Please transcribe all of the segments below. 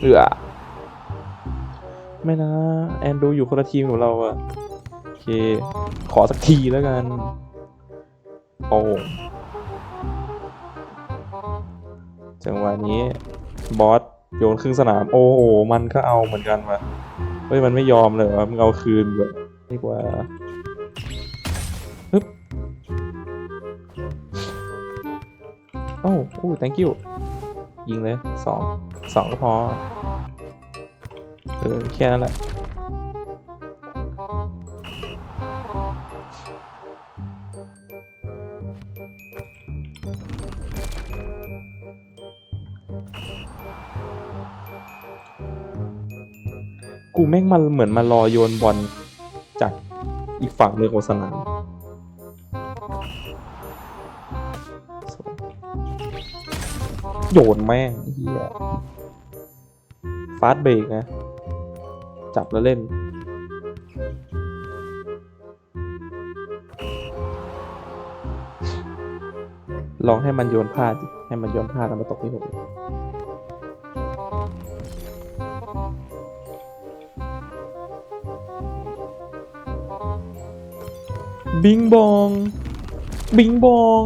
เอือไม่นะ แอนดูอยู่คนละทีมกับเราอะโอเค ขอสักทีแล้วกัน โอ้จังหวะนี้บอสโยนครึ่งสนาม โอ้โห มันก็เอาเหมือนกันว่ะ เฮ้ย มันไม่ยอมเลยวะมึงเอาคืนแบบดีกว่าฮึบโอ้โอ้ thank you ยิงเลยสองสองก็พอเออแค่นั้นแหละกูแม่งมันเหมือนมารอโยนบอลจากอีกฝั่งหนึ่งของสนาม โยนแม่งเฮียฟาสเบรกนะ จับแล้วเล่น ลองให้มันโยนพลาดิให้มันโยนพลาดแล้วมาตกที่ผมบิงบอง บิงบอง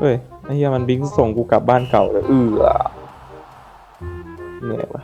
เฮ้ยไอ้เหี้ยมันบิงส่งกูกลับบ้านเก่าเลยเออเหนื่อยว่ะ